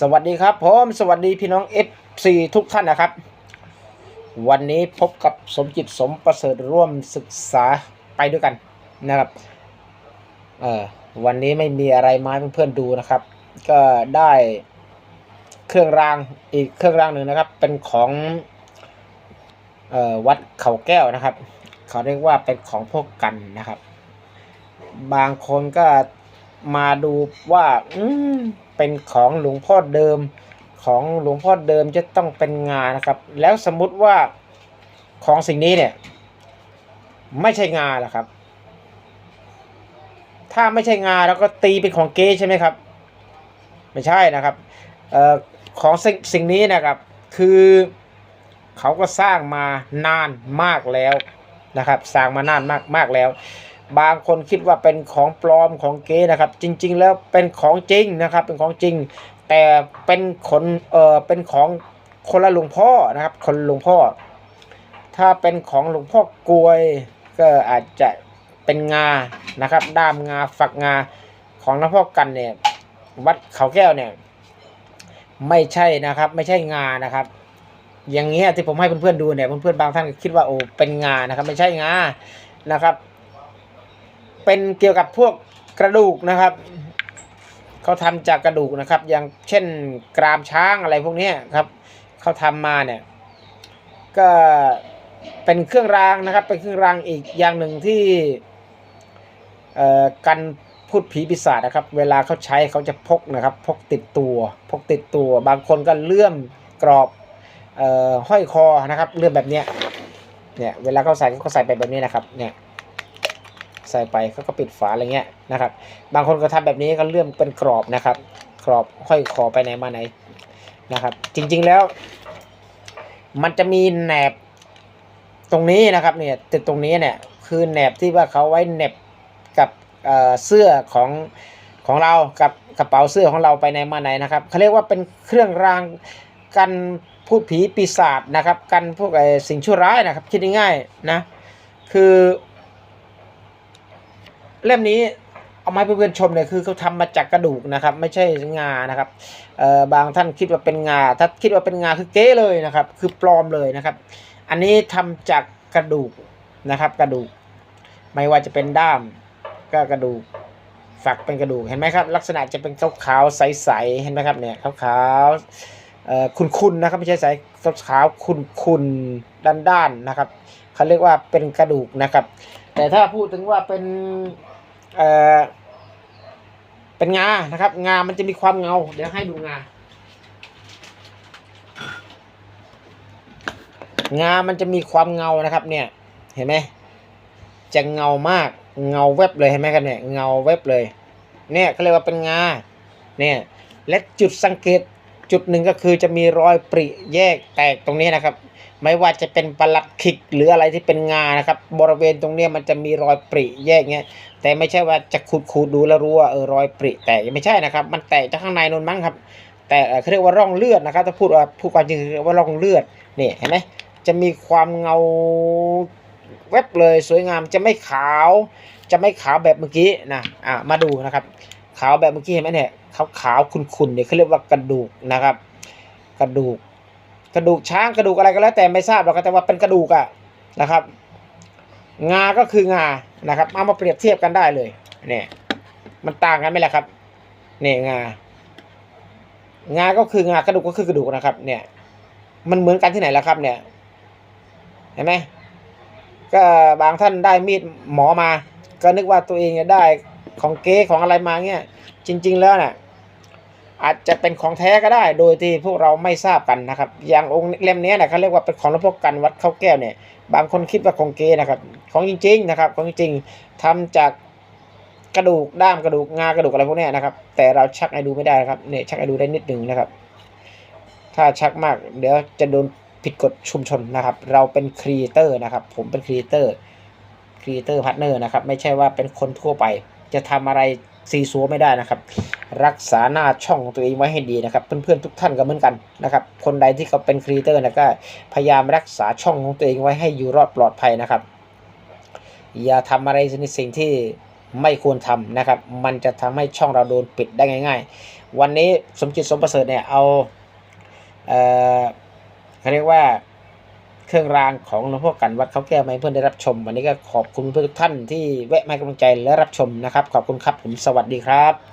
สวัสดีครับผมสวัสดีพี่น้อง FC ทุกท่านนะครับ วันนี้พบกับสมจิตสมประเสริฐร่วมศึกษาไปด้วยกันนะครับเออวันนี้ไม่มีอะไรมาให้เพื่อนๆดูนะครับ ก็ได้เครื่องรางอีกเครื่องรางหนึ่งนะครับ เป็นของเอ่อวัดเขาแก้วนะครับ เขาเรียกว่าเป็นของพวกกันนะครับ บางคนก็ มาดูว่า อืมเป็นของหลวงพ่อเดิม ของหลวงพ่อเดิมจะต้องเป็นงานะครับ แล้วสมมุติว่าของสิ่งนี้เนี่ย ไม่ใช่งาล่ะครับ ถ้าไม่ใช่งาแล้วก็ตีเป็นของเก๊ใช่ไหมครับ ไม่ใช่นะครับออของสิ่งสิ่งนี้นะครับ คือเขาก็สร้างมานานมากแล้วนะครับ สร้างมานานมากมากแล้ว บางคนคิดว่าเป็นของปลอมของเก๊นะครับ จริง ๆ แล้วเป็นของจริงนะครับ เป็นของจริง แต่เป็นคนเออเป็นของคนละหลวงพ่อนะครับ คนหลวงพ่อ ถ้าเป็นของหลวงพ่อกลวยก็อาจจะเป็นงานะครับ ด้ามงาฝักงาของหลวงพ่อกันเนี่ย วัดเขาแก้วเนี่ย ไม่ใช่นะครับ ไม่ใช่งานะครับ อย่างเงี้ยที่ผมให้เพื่อนๆดูเนี่ยเพื่อนๆบางท่านคิดว่าโอ้เป็นงานะครับ ไม่ใช่งานะครับ เป็นเกี่ยวกับพวกกระดูกนะครับเขาทำจากกระดูกนะครับ อย่างเช่นกรามช้างอะไรพวกนี้ครับเขาทำมาเนี่ยก็เป็นเครื่องรางนะครับ เป็นเครื่องรางอีกอย่างหนึ่งที่กันพูดผีปีศาจนะครับ เวลาเขาใช้เขาจะพกนะครับ พกติดตัว พกติดตัว บางคนก็เลื่อมกรอบออห้อยคอนะครับ เลื่อมแบบเนี้ยเนี่ยเวลาเขาใส่เขาใส่ไปแบบนี้นะครับเนี่ย ใส่ไปเขาก็ปิดฝาอะไรเงี้ยนะครับ บางคนก็ทำแบบนี้ก็เลื่อมเป็นกรอบนะครับ กรอบห้อยคอไปไหนมาไหนนะครับ จริงๆแล้ว มันจะมีแหนบตรงนี้นะครับเนี่ยติดตรงนี้เนี่ยคือแหนบที่ว่าเขาไว้เหนบกับเเสื้อของของเรากับกระเป๋าเสื้อของเราไปไหนมาไหนนะครับเขาเรียกว่าเป็นเครื่องรางกันพูดผีปีศาจนะครับ กันพวกไอ้สิ่งชั่วร้ายนะครับ คิดง่ายๆนะ คือ เล่มนี้เอามาให้เพื่อนๆชมเนี่ยคือเขาทำมาจากกระดูกนะครับ ไม่ใช่งานะครับเอ่อบางท่านคิดว่าเป็นงา ถ้าคิดว่าเป็นงาคือเก๊เลยนะครับ คือปลอมเลยนะครับ อันนี้ทำจากกระดูกนะครับ กระดูก ไม่ว่าจะเป็นด้ามก็กระดูกฝักเป็นกระดูกเห็นไหมครับ ลักษณะจะเป็นขาวๆใสๆเห็นไหมครับเนี่ยขาวๆเอ่อคุนๆนะครับไม่ใช่ใสขาวๆคุนๆด้านๆนะครับเขาเรียกว่าเป็นกระดูกนะครับ แต่ถ้าพูดถึงว่าเป็น เอ่อเป็นงานะครับ งามันจะมีความเงา เดี๋ยวให้ดูงา งามันจะมีความเงานะครับ เนี่ย เห็นไหมจะเงามาก เงาแวบเลยเห็นไหมครับเนี่ย เงาแวบเลย เนี่ยเขาเรียกว่าเป็นงา เนี่ย และจุดสังเกต จุดหนึ่งก็คือจะมีรอยปริแยกแตกตรงนี้นะครับ ไม่ว่าจะเป็นประหลัดขิกหรืออะไรที่เป็นงานะครับ บริเวณตรงนี้มันจะมีรอยปริแยกเงี้ยแต่ไม่ใช่ว่าจะขูดขูดๆดูแล้วรู้ว่าเออรอยปริแตกไม่ใช่นะครับ มันแตกจากข้างในนู่นมั้งครับ แต่เขาเรียกว่าร่องเลือดนะครับ ถ้าพูดว่าพูดความจริงคือว่าร่องเลือดนี่เห็นไหมจะมีความเงาแวบเลยสวยงามจะไม่ขาว จะไม่ขาวแบบเมื่อกี้นะอะมาดูนะครับาวแบบเมื่อกี้เห็นไหมเนี่ยขาวขาวๆขุ่นๆเนี่ยเขาเรียกว่ากระดูกนะครับ กระดูก กระดูกช้างกระดูกอะไรก็แล้วแต่ไม่ทราบหรอกแต่ว่าเป็นกระดูกอะนะครับ งาก็คืองานะครับเอามาเปรียบเทียบกันได้เลยเนี่ยมันต่างกันไหมล่ะครับเนี่ยงางาก็คืองากระดูกก็คือกระดูกนะครับ เนี่ย มันเหมือนกันที่ไหนล่ะครับ เนี่ยเห็นไหมก็บางท่านได้มีดหมอมา ก็นึกว่าตัวเองจะได้ ของเก๊ของอะไรมาเงี้ยจริง ๆ แล้วน่ะอาจจะเป็นของแท้ก็ได้ โดยที่พวกเราไม่ทราบกันนะครับ อย่างองค์เล่มนี้นะเขาเรียกว่าเป็นของหลวงพ่อกันวัดเขาแก้วเนี่ย บางคนคิดว่าของเก๊นะครับ ของจริง ๆ นะครับ ของจริงๆทำจากกระดูกด้ามกระดูกงากระดูกอะไรพวกนี้นะครับ แต่เราชักให้ดูไม่ได้นะครับเนี่ยชักให้ดูได้นิดหนึ่งนะครับ ถ้าชักมากเดี๋ยวจะโดนผิดกฎชุมชนนะครับ เราเป็นครีเอเตอร์นะครับ ผมเป็นครีเอเตอร์ครีเอเตอร์พาร์ทเนอร์นะครับ ไม่ใช่ว่าเป็นคนทั่วไป จะทำอะไรซีซัวไม่ได้นะครับ รักษาหน้าช่องของตัวเองไว้ให้ดีนะครับ เพื่อนๆทุกท่านก็เหมือนกันนะครับ คนใดที่เขาเป็นครีเอเตอร์นะก็พยายามรักษาช่องของตัวเองไว้ให้อยู่รอดปลอดภัยนะครับ อย่าทำอะไรในสิ่งที่ไม่ควรทำนะครับ มันจะทำให้ช่องเราโดนปิดได้ง่าย ๆ วันนี้สมจิตสมประเสริฐเนี่ยเอาเอ่อเขาเรียกว่า เครื่องรางของหลวงพ่อกันวัดเขาแก้วมาให้เพื่อนได้รับชม วันนี้ก็ขอบคุณเพื่อนทุกท่านที่แวะมาให้กำลังใจและรับชมนะครับ ขอบคุณครับผมสวัสดีครับ